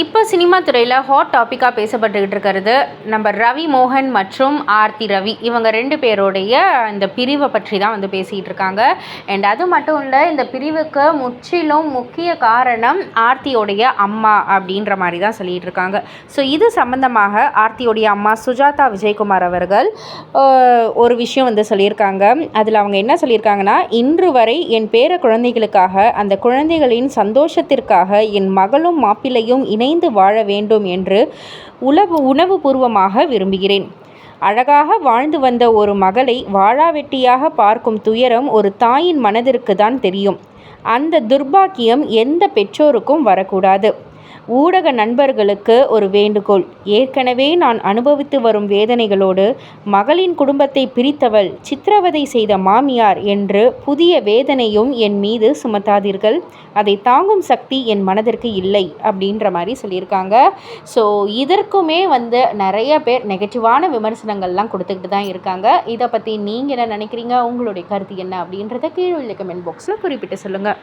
இப்போ சினிமா துறையில் ஹாட் டாப்பிக்காக பேசப்பட்டுக்கிட்டு இருக்கிறது நம்ம ரவி மோகன் மற்றும் ஆர்த்தி ரவி. இவங்க ரெண்டு பேருடைய இந்த பிரிவை பற்றி தான் வந்து பேசிகிட்டு இருக்காங்க. அண்ட் அது மட்டும் இல்லை இந்த பிரிவுக்கு முற்றிலும் முக்கிய காரணம் ஆர்த்தியோடைய அம்மா அப்படின்ற மாதிரி தான் சொல்லிகிட்டு இருக்காங்க. ஸோ இது சம்மந்தமாக ஆர்த்தியோடைய அம்மா சுஜாதா விஜயகுமார் அவர்கள் ஒரு விஷயம் வந்து சொல்லியிருக்காங்க. அதில் அவங்க என்ன சொல்லியிருக்காங்கன்னா இன்று வரை என் பேர குழந்தைகளுக்காக அந்த குழந்தைகளின் சந்தோஷத்திற்காக என் மகளும் மாப்பிள்ளையும் இணைந்து வாழ வேண்டும் என்று உளவு உணவுபூர்வமாக விரும்புகிறேன். அழகாக வாழ்ந்து வந்த ஒரு மகளை வாழாவெட்டியாக பார்க்கும் துயரம் ஒரு தாயின் மனதிற்கு தான் தெரியும். அந்த துர்பாக்கியம் எந்த பெற்றோருக்கும் வரக்கூடாது. ஊடக நண்பர்களுக்கு ஒரு வேண்டுகோள். ஏற்கனவே நான் அனுபவித்து வரும் வேதனைகளோடு மகளின் குடும்பத்தை பிரித்தவள் சித்திரவதை செய்த மாமியார் என்று புதிய வேதனையும் என் மீது சுமத்தாதீர்கள். அதை தாங்கும் சக்தி என் மனதிற்கு இல்லை அப்படின்ற மாதிரி சொல்லியிருக்காங்க. ஸோ இதற்குமே வந்து நிறைய பேர் நெகட்டிவான விமர்சனங்கள்லாம் கொடுத்துக்கிட்டு தான் இருக்காங்க. இதை பற்றி நீங்கள் என்ன நினைக்கிறீங்க? உங்களுடைய கருத்து என்ன அப்படின்றத கீழே உள்ள கமெண்ட் பாக்ஸில் குறிப்பிட்டு சொல்லுங்கள்